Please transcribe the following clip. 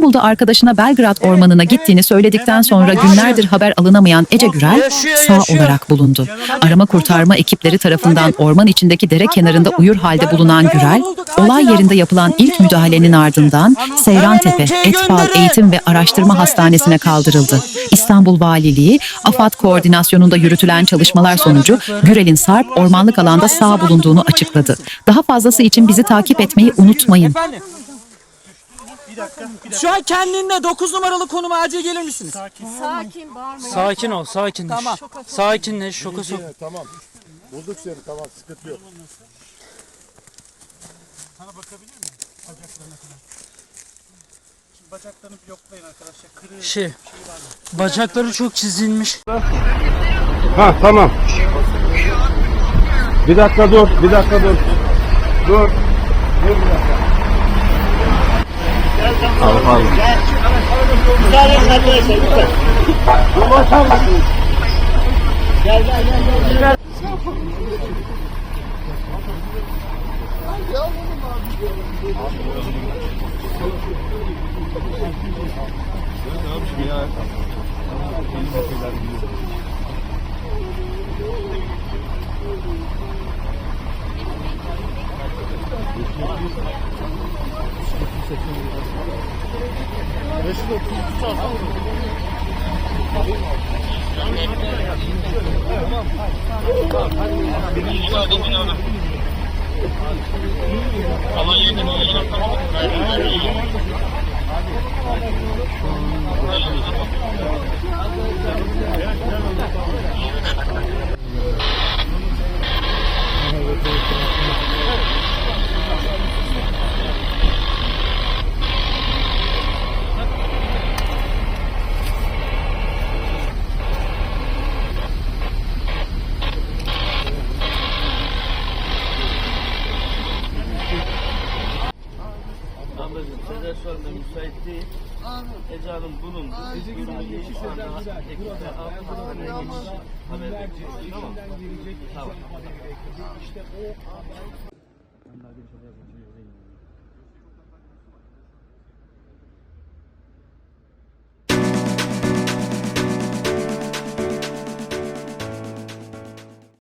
İstanbul'da arkadaşına Belgrad Ormanı'na gittiğini söyledikten sonra günlerdir haber alınamayan Ece Gürel sağ olarak bulundu. Arama kurtarma ekipleri tarafından orman içindeki dere kenarında uyur halde bulunan Gürel, olay yerinde yapılan ilk müdahalenin ardından Seyrantepe Etfal Eğitim ve Araştırma Hastanesi'ne kaldırıldı. İstanbul Valiliği, AFAD koordinasyonunda yürütülen çalışmalar sonucu Gürel'in Sarp ormanlık alanda sağ bulunduğunu açıkladı. Daha fazlası için bizi takip etmeyi unutmayın. Efendim. Şu an kendinde 9 numaralı konuma acil gelir misiniz? Sakin bağırmayın. Sakin ol, sakinleş. Tamam. Sakinleş, şoka sok. Tamam. Bulduk seni tamam sıkıntı yok. Şey, bacakları çok çizilmiş. Ha tamam. Bir dakika dur, bir dakika dur. Dur. Dur bir dakika. Abi pardon. Müsaade edin arkadaşlar lütfen. Ama açar mısınız? Gel gel gel. gel. Thank you. Al al. Dur bakalım. Ablacığım Sezer şu anda müsait değil. Ece Hanım bulundu. Ece Durumu değil. Şu anda ekipte hastaneye geçiş haber bekliyoruz. Tamam. Tamam.